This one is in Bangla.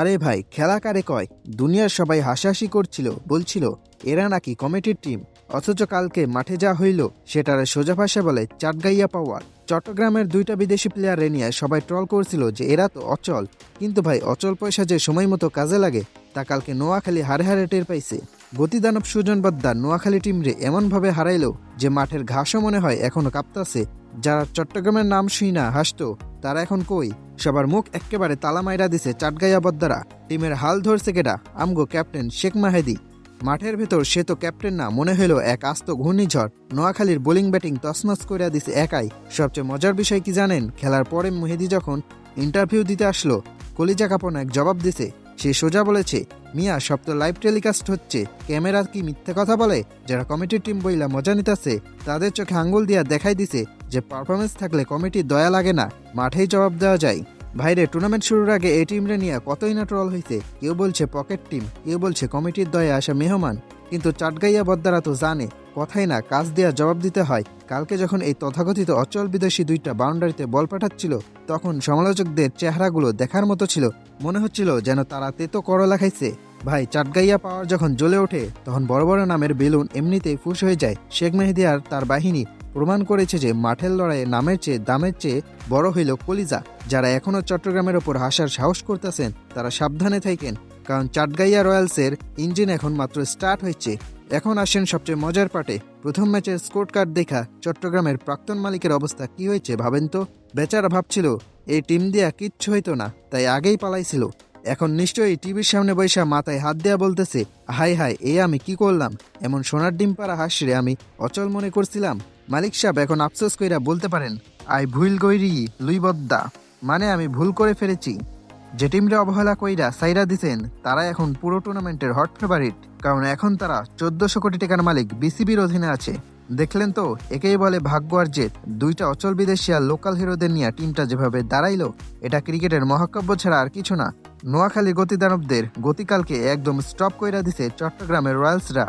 আরে ভাই, খেলা কারে কয়? দুনিয়ার সবাই হাসাহাসি করছিল, বলছিল, এরা নাকি কমিটির টিম। অথচ কালকে মাঠে যা হইল, সেটার সোজা ভাষা বলে চাটগাইয়া পাওয়ার। চট্টগ্রামের দুইটা বিদেশি প্লেয়ার নিয়ে সবাই ট্রল করছিল যে এরা তো অচল। কিন্তু ভাই, অচল পয়সা যে সময় মতো কাজে লাগে, তা কালকে নোয়াখালী হারে হারে টের পাইছে। গতিদানব সুজন বদ্দার নোয়াখালী টিমরে এমনভাবে হারাইলো যে মাঠের ঘাসও মনে হয় এখনও কাঁপতাছে। যারা চট্টগ্রামের নাম শুই না, হাসতো, তারা এখন কই? সবার মুখ একেবারে তালা মাইরা দিছে চাটগাইয়া বদ্দারা টিমের হাল ধরছে কেডা? আমগো ক্যাপ্টেন শেখ মাহেদি। মাঠের ভেতর সে তো ক্যাপ্টেন না, মনে হইল এক আস্ত ঘূর্ণিঝড়। নোয়াখালীর বোলিং ব্যাটিং তসনস করে দিছে একাই। সবচেয়ে মজার বিষয় কি জানেন? খেলার পরে মেহেদি যখন ইন্টারভিউ দিতে আসলো, কলিজা কাপন এক জবাব দিছে সে সোজা বলেছে, মিয়া, সব তো লাইভ টেলিকাস্ট হচ্ছে। ক্যামেরা কি মিথ্যে কথা বলে? যারা কমিটির টিম বইলা মজা নিতেছে, তাদের চোখে আঙ্গুল দিয়া দেখাই দিছে যে পারফরমেন্স থাকলে কমিটি দয়া লাগে না, মাঠেই জবাব দেওয়া যায়। ভাইরে টুর্নামেন্ট শুরুর আগে এই টিমরে নিয়ে কতই না ট্রল হয়েছে কেউ বলছে পকেট টিম কেউ বলছে কমিটির দয়া আসা মেহমান। কিন্তু চাটগাইয়া বদ্দারা তো জানে, কথাই না, কাজ দেওয়া জবাব দিতে হয়। কালকে যখন এই তথাকথিত অচল বিদেশি দুইটা বাউন্ডারিতে বল পাঠাচ্ছিল, তখন সমালোচকদের চেহারাগুলো দেখার মতো ছিল। মনে হচ্ছিল যেন তারা তেতো করলা খাইছে। ভাই, চাটগাইয়া পাওয়ার যখন জ্বলে ওঠে, তখন বড় বড় নামের বেলুন এমনিতেই ফুস হয়ে যায়। শেখ মেহেদি আর তার বাহিনী প্রমাণ করেছে যে মাঠের লড়াইয়ে নামের চেয়ে দামের চেয়ে বড় হইল কলিজা। যারা এখনও চট্টগ্রামের ওপর হাসার সাহস করতেছেন, তারা সাবধানে থাকেন কারণ চাটগাইয়া রয়্যালসের ইঞ্জিন এখন মাত্র স্টার্ট হয়েছে। এখন আসেন সবচেয়ে মজার পাটে। প্রথম ম্যাচের স্কোর কার্ড দেখা চট্টগ্রামের প্রাক্তন মালিকের অবস্থা কি হয়েছে ভাবেন তো? বেচারা ভাবছিল, এই টিম দিয়া কিচ্ছু হইতো না। তাই আগেই পালাইছিল। এখন নিশ্চয়ই টিভির সামনে বৈশা মাথায় হাত দেয়া বলতেছে হাই হাই এ আমি কি করলাম? এমন সোনার ডিম পাড়া হাসরে আমি অচল মনে করছিলাম। মালিক সাহেব এখন আফসোস কইরা বলতে পারেন, আই ভুল গৈরি লুইবদ্দা। মানে আমি ভুল করে ফেলেছি। যে টিমরা অবহেলা কইরা সাইরা দিছেন তারা এখন পুরো টুর্নামেন্টের হট ফেভারিট কারণ এখন তারা চোদ্দশো কোটি টাকার মালিক বিসিবির অধীনে আছে। দেখলেন তো, একেই বলে ভাগ্য আর জেদ। দুইটা অচল বিদেশি আর লোকাল হিরোদের নিয়ে টিমটা যেভাবে দাঁড়াইলো, এটা ক্রিকেটের মহাকাব্য ছাড়া আর কিছু না। নোয়াখালীর গতিদানবদের গতিকালকে একদম স্টপ কইরা দিছে চট্টগ্রামের রয়্যালসরা।